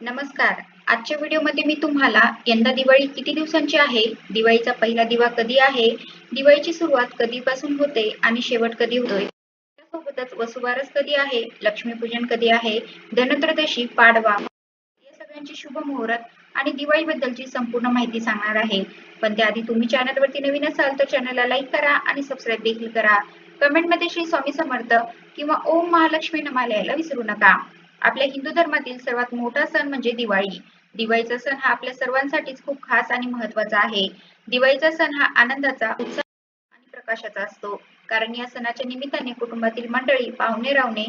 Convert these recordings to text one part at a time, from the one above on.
नमस्कार. आजच्या व्हिडिओमध्ये मी तुम्हाला यंदा दिवाळी किती दिवसांची आहे? दिवाळीचा पहिला दिवा कधी आहे? दिवाळीची सुरुवात कधीपासून होते आणि शेवट कधी होतोय? त्यासोबतच वसुबारस कधी आहे? लक्ष्मीपूजन कधी आहे? धनत्रदशी पाडवा या सगळ्यांची शुभ मुहूर्त आणि दिवाळी बद्दलची संपूर्ण माहिती सांगणार आहे. पण त्याआधी तुम्ही चॅनलवरती नवीन असाल तर चॅनलला लाईक करा आणि सबस्क्राईब देखील करा. कमेंटमध्ये श्री स्वामी समर्थ किंवा ओम महालक्ष्मी नमा लिहायला विसरू नका. आपल्या हिंदू धर्मातील सर्वात मोठा सण म्हणजे दिवाळी. दिवाळीचा सण हा आपल्या सर्वांसाठीच खूप खास आणि महत्त्वाचा आहे. दिवाळीचा सण हा आनंदाचा उत्साह आणि प्रकाशाचा असतो. कारण या सणाच्या निमित्ताने कुटुंबातील मंडळी पाहुणे रावणे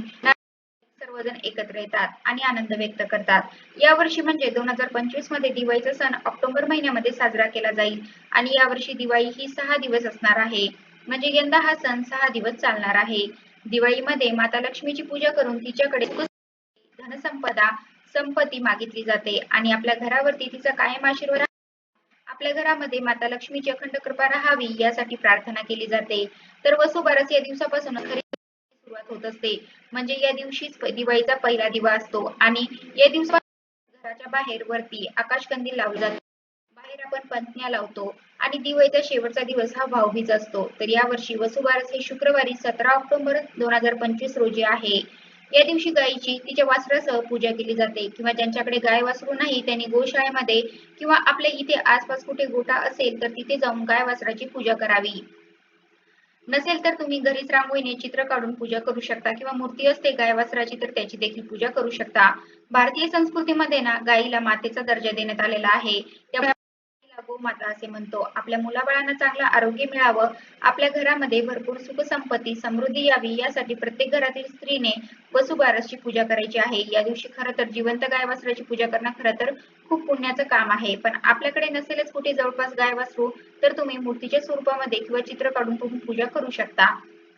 सर्वजण एकत्र येतात आणि आनंद व्यक्त करतात. या वर्षी म्हणजे दोन हजार पंचवीसमध्ये दिवाळीचा सण ऑक्टोबर महिन्यामध्ये साजरा केला जाईल आणि यावर्षी दिवाळी ही सहा दिवस असणार आहे. म्हणजे यंदा हा सण सहा दिवस चालणार आहे. दिवाळीमध्ये माता लक्ष्मीची पूजा करून तिच्याकडे धनसंपदा संपत्ती मागितली जाते आणि आपल्या घरावरती तिचा कायम आशीर्वाद आपल्या घरामध्ये माता लक्ष्मीची अखंड कृपा राहावी यासाठी प्रार्थना केली जाते. तर वसुबारस या दिवसापासून खरी सुरुवात होत असते. म्हणजे या दिवशीच दिवाळीचा पहिला दिवा असतो आणि या दिवसा घराच्या बाहेर वरती आकाशकंदील लावलं जाते. बाहेर आपण पंथण्या लावतो आणि दिवाळीचा शेवटचा दिवस हा भाऊबीज असतो. तर यावर्षी वसुबारस हे शुक्रवारी सतरा ऑक्टोबर दोन हजार पंचवीस रोजी आहे. या दिवशी गायीची तिच्या वासरासह पूजा केली जाते किंवा ज्यांच्याकडे गाय वासरू नाही त्यांनी गोशाळेमध्ये किंवा आपल्या इथे आसपास कुठे गोठा असेल तर तिथे जाऊन गाय वासराची पूजा करावी. नसेल तर तुम्ही घरीच रांगोळीने चित्र काढून पूजा करू शकता किंवा मूर्ती असते गाय वासराची तर त्याची देखील पूजा करू शकता. भारतीय संस्कृतीमध्ये ना गायीला मातेचा दर्जा देण्यात आलेला आहे. त्यामुळे हो, गोमाता असे म्हणतो. आपल्या मुलाबाळांना चांगलं आरोग्य मिळावं आपल्या घरामध्ये भरपूर सुख संपत्ती समृद्धी यावी यासाठी प्रत्येक घरातील स्त्रीने वसुबारसची पूजा करायची आहे. या दिवशी खरं तर जिवंत गाय वासराची पूजा करणं खरं तर खूप पुण्याचं काम आहे. पण आपल्याकडे नसेलच कुठे जवळपास गाय वासरू तर तुम्ही मूर्तीच्या स्वरूपामध्ये किंवा चित्र काढून तुम्ही पूजा करू शकता.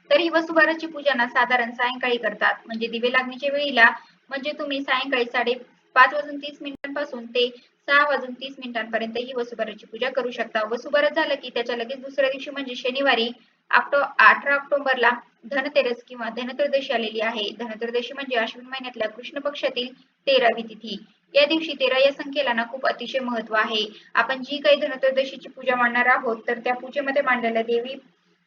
तर ही वसुबारसची पूजा ना साधारण सायंकाळी करतात. म्हणजे दिवे लागण्याच्या वेळीला म्हणजे तुम्ही सायंकाळी साडे पाच वाजून तीस मिनिटांपासून ते सहा वाजून तीस मिनिटांपर्यंत ही वसुबाराची पूजा करू शकता. वसुबारस झालं की त्याच्या लगेच दुसऱ्या दिवशी म्हणजे शनिवारी अठरा ऑक्टोबरला धनतेरस किंवा धनत्रदशी आलेली आहे. धनत्रदशी म्हणजे अश्विन महिन्यातल्या कृष्ण पक्षातील तेरावी तिथी. या दिवशी तेरा या संख्येला ना खूप अतिशय महत्त्व आहे. आपण जी काही धनत्रदशीची पूजा मांडणार आहोत तर त्या पूजेमध्ये मांडलेल्या देवी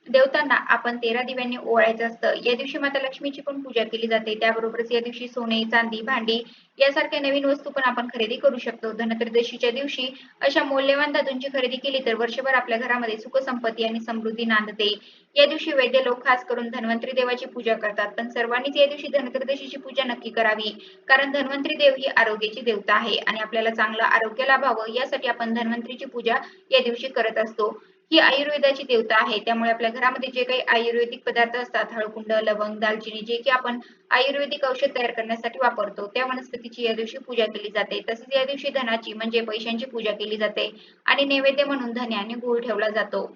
देवतांना आपण तेरा दिव्यांनी ओवाळायचं असतं. या दिवशी माता लक्ष्मीची पण पूजा केली जाते. त्याबरोबरच या दिवशी सोने चांदी भांडी यासारख्या नवीन वस्तू पण आपण खरेदी करू शकतो. धनत्रयोदशीच्या दिवशी अशा मौल्यवान धातूंची खरेदी केली तर वर्षभर आपल्या घरामध्ये सुख संपत्ती आणि समृद्धी नांदते. या दिवशी वैद्य लोक खास करून धन्वंतरी देवाची पूजा करतात. पण सर्वांनीच या दिवशी धनत्रयोदशीची पूजा नक्की करावी कारण धन्वंतरी देव ही आरोग्याची देवता आहे आणि आपल्याला चांगलं आरोग्य लाभावं यासाठी आपण धन्वंतरीची पूजा या दिवशी करत असतो. ही आयुर्वेदाची देवता आहे. त्यामुळे आपल्या घरामध्ये जे काही आयुर्वेदिक पदार्थ असतात हळकुंड लवंग दालचिनी जे की आपण आयुर्वेदिक औषध तयार करण्यासाठी वापरतो त्या वनस्पतीची या दिवशी पूजा केली जाते. तसेच या दिवशी धनाची म्हणजे पैशांची पूजा केली जाते आणि नैवेद्य म्हणून धने आणि गुळ ठेवला जातो.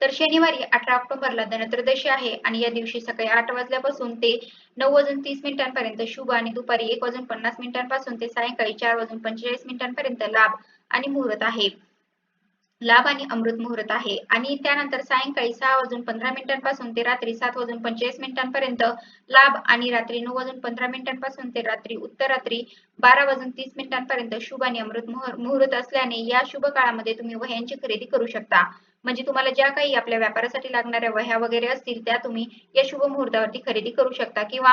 तर शनिवारी अठरा ऑक्टोबरला धनत्रदशी आहे आणि या दिवशी सकाळी आठ वाजल्यापासून ते नऊ वाजून तीस मिनिटांपर्यंत शुभ आणि दुपारी एक वाजून पन्नास मिनिटांपासून ते सायंकाळी चार वाजून पंचेचाळीस मिनिटांपर्यंत लाभ आणि मुहूर्त आहे. लाभ आणि अमृत मुहूर्त आहे. आणि त्यानंतर सायंकाळी सहा वाजून पंधरा मिनिटांपासून ते रात्री सात वाजून पंचेचाळीस मिनिटांपर्यंत लाभ आणि रात्री नऊ वाजून पंधरा मिनिटांपासून ते रात्री उत्तर रात्री बारा वाजून तीस मिनिटांपर्यंत शुभ आणि अमृत मुहूर्त असल्याने या शुभ काळामध्ये तुम्ही वह्यांची खरेदी करू शकता. म्हणजे तुम्हाला ज्या काही आपल्या व्यापारासाठी लागणाऱ्या वह्या वगैरे असतील त्या तुम्ही या शुभ मुहूर्तावरती खरेदी करू शकता किंवा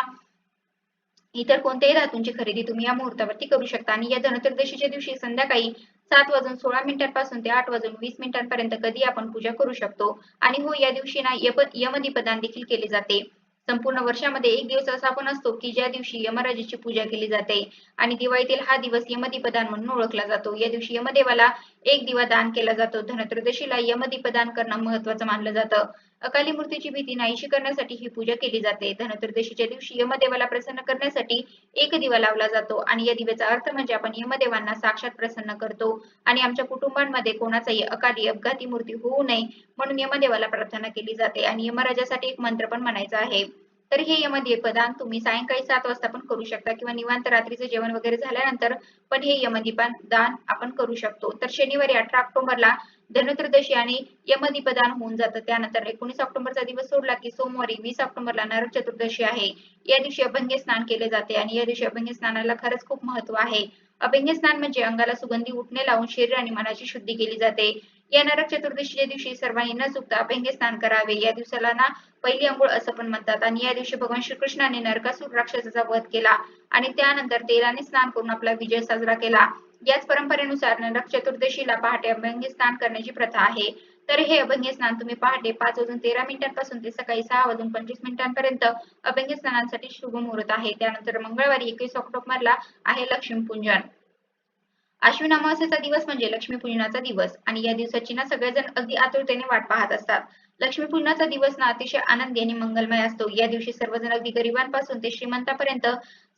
इतर कोणत्याही धातूंची खरेदी तुम्ही या मुहूर्तावरती करू शकता. आणि या धनत्रयोदशीच्या दिवशी संध्याकाळी सात वाजून सोळा मिनिटांपासून ते आठ वाजून वीस मिनिटांपर्यंत कधी आपण पूजा करू शकतो? आणि हो या दिवशी ना यमदीपदान देखील केले जाते. संपूर्ण वर्षामध्ये एक दिवस असा पण असतो की ज्या दिवशी यमराजाची पूजा केली जाते आणि दिवाळीतील हा दिवस यमदीपदान म्हणून ओळखला जातो. या दिवशी यमदेवाला एक दिवा दान केला जातो. धनत्रयोदशीला यमदीपदान करणं महत्वाचं मानलं जातं. अकाली मूर्तीची भीती नाहीशी करण्यासाठी ही पूजा केली जाते. धनत्रयोदशीच्या दिवशी यमदेवाला प्रसन्न करण्यासाठी एक दिवा लावला जातो आणि या दिव्याचा अर्थ म्हणजे आपण यमदेवांना साक्षात प्रसन्न करतो आणि आमच्या कुटुंबांमध्ये कोणाचाही अकाली अपघाती मूर्ती होऊ नये म्हणून यमदेवाला प्रार्थना केली जाते आणि यमराजासाठी एक मंत्र पण म्हणायचा आहे. तर हे यमदीपदान तुम्ही सायंकाळी सात वाजता पण करू शकता किंवा निवांत रात्रीचं जेवण वगैरे झाल्यानंतर पण हे यमदीपान दान आपण करू शकतो. तर शनिवारी अठरा ऑक्टोबरला धनत्रदशी आणि यमदीपदान होऊन जातं. त्यानंतर एकोणीस ऑक्टोबरचा दिवस सोडला की सोमवारी वीस ऑक्टोबरला नरक चतुर्दशी आहे. या दिवशी अभंग्य स्नान केले जाते आणि या दिवशी अभंग्य स्नानाला खरंच खूप महत्त्व आहे. अभंग्य स्नान म्हणजे अंगाला सुगंधी उठणे लावून शरीर आणि मनाची शुद्धी केली जाते. या नरक चतुर्दशीच्या दिवशी सर्वांनी न चुकता अभंग्य स्नान करावे. या दिवसाला ना पहिली अंघोळ असं पण म्हणतात. आणि या दिवशी भगवान श्रीकृष्णाने नरकासूर राक्षसाचा वध केला आणि त्यानंतर तेलाने स्नान करून आपला विजय साजरा केला. याच परंपरेनुसार नरक चतुर्दशीला पहाटे अभंग स्नान करण्याची प्रथा आहे. तर हे अभंग स्नान तुम्ही पहाटे पाच वाजून तेरा मिनिटांपासून ते सकाळी सहा वाजून पंचवीस मिनिटांपर्यंत अभंग स्नानासाठी शुभ मुहूर्त आहे. त्यानंतर मंगळवारी एकवीस ऑक्टोबरला आहे लक्ष्मीपूजन. अश्विन अमावस्येचा दिवस म्हणजे लक्ष्मीपूजनाचा दिवस आणि या दिवसाची ना सगळेजण अगदी आतुरतेने वाट पाहत असतात. लक्ष्मीपूजनाचा दिवस ना अतिशय आनंदी आणि मंगलमय असतो. या दिवशी सर्वजण अगदी गरिबांपासून ते श्रीमंतापर्यंत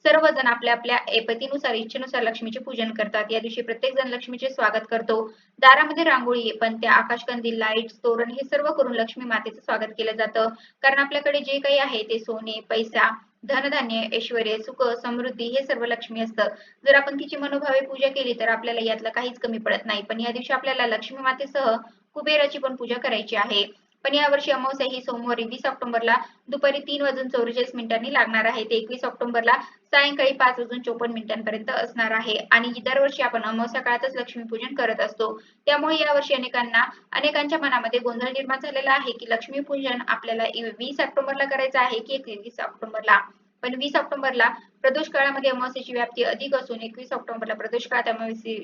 सर्वजण आपल्या आपल्या ऐपतीनुसार इच्छेनुसार लक्ष्मीचे पूजन करतात. या दिवशी प्रत्येक जण लक्ष्मीचे स्वागत करतो. दारामध्ये रांगोळी पण त्या आकाशकंदील लाइट तोरण हे सर्व करून लक्ष्मी मातेचं स्वागत केलं जातं. कारण आपल्याकडे जे काही आहे ते सोने पैसा धनधान्य ऐश्वर सुख समृद्धी हे सर्व लक्ष्मी असतं. जर आपण तिची मनोभावे पूजा केली तर आपल्याला यातलं काहीच कमी पडत नाही. पण या दिवशी आपल्याला लक्ष्मी मातेसह कुबेराची पण पूजा करायची आहे. पण यावर्षी अमावस्या ही सोमवारी वीस ऑक्टोबरला दुपारी तीन वाजून चौवेचाळीस मिनिटांनी लागणार आहे. ते एकवीस ऑक्टोबरला सायंकाळी पाच वाजून चोपन्न मिनिटांपर्यंत असणार आहे. आणि दरवर्षी आपण अमावस्या काळातच लक्ष्मीपूजन करत असतो. त्यामुळे यावर्षी अनेकांना अनेकांच्या मनामध्ये गोंधळ निर्माण झालेला आहे की लक्ष्मीपूजन आपल्याला वीस ऑक्टोबरला करायचं आहे की एकवीस ऑक्टोबरला. पण वीस ऑक्टोबरला प्रदोष काळामध्ये अमावस्येची व्याप्ती अधिक असून एकवीस ऑक्टोबरला प्रदोष काळात अमावस्ये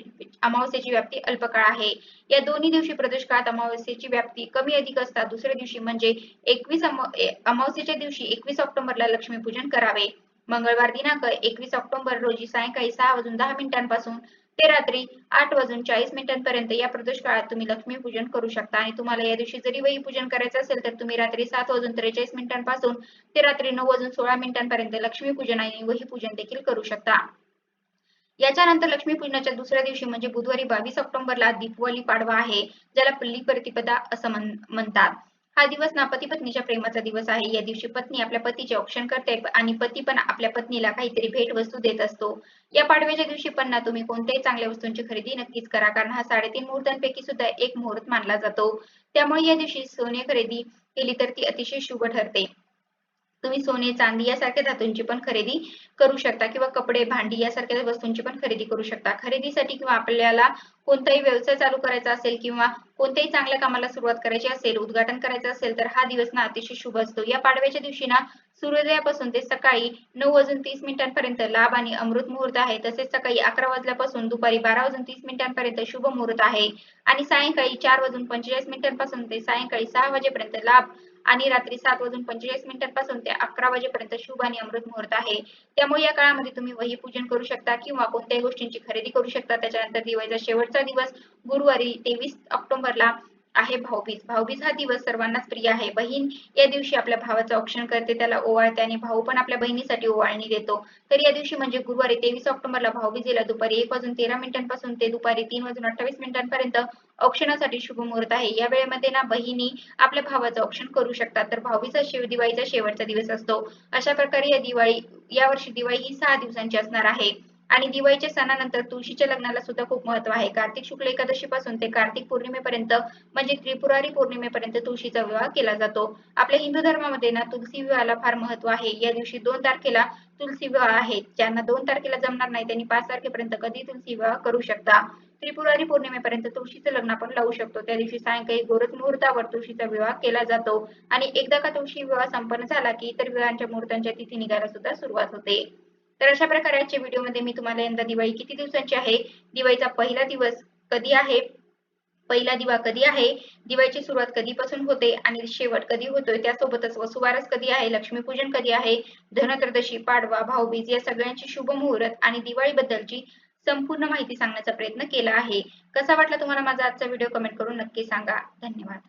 अमावस्येची व्याप्ती अल्पकाळ आहे. या दोन्ही दिवशी प्रदोष काळात अमावस्येची व्याप्ती कमी अधिक असतात दुसऱ्या दिवशी म्हणजे एकवीस अमावस्येच्या दिवशी एकवीस ऑक्टोबरला लक्ष्मीपूजन करावे. मंगळवार दिनांक एकवीस ऑक्टोबर रोजी सायंकाळी सहा वाजून दहा मिनिटांपासून ते रात्री आठ वाजून चाळीस मिनिटांपर्यंत या प्रदोष काळात तुम्ही लक्ष्मी पूजन करू शकता. आणि तुम्हाला या दिवशी जरी वही पूजन करायचं असेल तर तुम्ही रात्री सात वाजून त्रेचाळीस मिनिटांपासून ते रात्री नऊ वाजून सोळा मिनिटांपर्यंत लक्ष्मी पूजन आणि वही पूजन देखील करू शकता. याच्यानंतर लक्ष्मीपूजनाच्या दुसऱ्या दिवशी म्हणजे बुधवारी बावीस ऑक्टोबरला दीपवली पाडवा आहे ज्याला पल्ली प्रतिपदा असं म्हणतात. हा दिवस ना पती पत्नीच्या प्रेमाचा दिवस आहे. या दिवशी पत्नी आपल्या पतीचे औक्षण करते आणि पती पण आपल्या पत्नीला काहीतरी भेट वस्तू देत असतो. या पाडव्याच्या दिवशी पण ना तुम्ही कोणत्याही चांगल्या वस्तूंची खरेदी नक्कीच करा कारण हा साडेतीन मुहूर्तांपैकी सुद्धा एक मुहूर्त मानला जातो. त्यामुळे या दिवशी सोने खरेदी केली तर ती अतिशय शुभ ठरते. तुम्ही सोने चांदी यासारख्या धातूंची पण खरेदी करू शकता किंवा कपडे भांडी यासारख्या वस्तूंची पण खरेदी करू शकता. खरेदीसाठी किंवा आपल्याला कोणताही व्यवसाय चालू करायचा असेल किंवा कोणत्याही चांगल्या कामाला सुरुवात करायची असेल उद्घाटन करायचं असेल तर हा दिवस ना अतिशय शुभ असतो. या पाडव्याच्या दिवशी ना सूर्योदयापासून ते सकाळी नऊ वाजून तीस मिनिटांपर्यंत लाभ आणि अमृत मुहूर्त आहे. तसेच सकाळी अकरा वाजल्यापासून दुपारी बारा वाजून तीस मिनिटांपर्यंत शुभ मुहूर्त आहे. आणि सायंकाळी चार वाजून पंचेचाळीस मिनिटांपासून ते सायंकाळी सहा वाजेपर्यंत लाभ आणि रात्री सात वाजून पंचेचाळीस मिनिटांपासून ते अकरा वाजेपर्यंत शुभ आणि अमृत मुहूर्त आहे. त्यामुळे या काळामध्ये तुम्ही वही पूजन करू शकता किंवा कोणत्याही गोष्टींची खरेदी करू शकता. त्याच्यानंतर दिवाळीचा शेवटचा दिवस गुरुवारी तेवीस ऑक्टोबरला आहे भाऊबीज. भाऊबीज हा दिवस सर्वांनाच प्रिय आहे. बहीण या दिवशी आपल्या भावाचं औक्षण करते त्याला ओवाळते आणि भाऊ पण आपल्या बहिणीसाठी ओवाळणी देतो. तर या दिवशी म्हणजे गुरुवारी तेवीस ऑक्टोबरला भाऊबीजेला दुपारी एक वाजून तेरा मिनिटांपासून ते दुपारी तीन वाजून अठ्ठावीस मिनिटांपर्यंत औक्षणासाठी शुभ मुहूर्त आहे. या वेळेमध्ये ना बहिणी आपल्या भावाचं औक्षण करू शकतात. तर भाऊबीज शेव दिवाळीचा शेवटचा दिवस असतो. अशा प्रकारे या दिवाळी या वर्षी दिवाळी ही सहा दिवसांची असणार आहे. आणि दिवाळीच्या सणानंतर तुळशीच्या लग्नाला सुद्धा खूप महत्त्व आहे. कार्तिक शुक्ल एकादशी पासून ते कार्तिक पौर्णिमेपर्यंत म्हणजे त्रिपुरारी पौर्णिमेपर्यंत तुळशीचा विवाह केला जातो. आपल्या हिंदू धर्मामध्ये ना तुलसी विवाहाला फार महत्त्व आहे. या दिवशी दोन तारखेला तुलसी विवाह आहे. ज्यांना दोन तारखेला जमणार नाही त्यांनी पाच तारखेपर्यंत कधी तुलसी विवाह करू शकता. त्रिपुरारी पौर्णिमेपर्यंत तुळशीचं लग्न आपण लावू शकतो. त्या दिवशी सायंकाळी गोरज मुहूर्तावर तुळशीचा विवाह केला जातो. आणि एकदा का तुळशी विवाह संपन्न झाला की इतर विवाहांच्या मुहूर्तांच्या तिथी निघायला सुद्धा सुरुवात होते. तर अशा प्रकारे आजच्या व्हिडिओमध्ये मी तुम्हाला यंदा दिवाळी किती दिवसांची आहे? दिवाळीचा पहिला दिवस कधी आहे? पहिला दिवा कधी आहे? दिवाळीची सुरुवात कधीपासून होते? आणि शेवट कधी होतोय? त्यासोबतच वसुबारस कधी आहे? लक्ष्मीपूजन कधी आहे? धनत्रदशी पाडवा भाऊबीज या सगळ्यांची शुभ मुहूर्त आणि दिवाळीबद्दलची संपूर्ण माहिती सांगण्याचा प्रयत्न केला आहे. कसा वाटला तुम्हाला माझा आजचा व्हिडिओ कमेंट करून नक्की सांगा. धन्यवाद.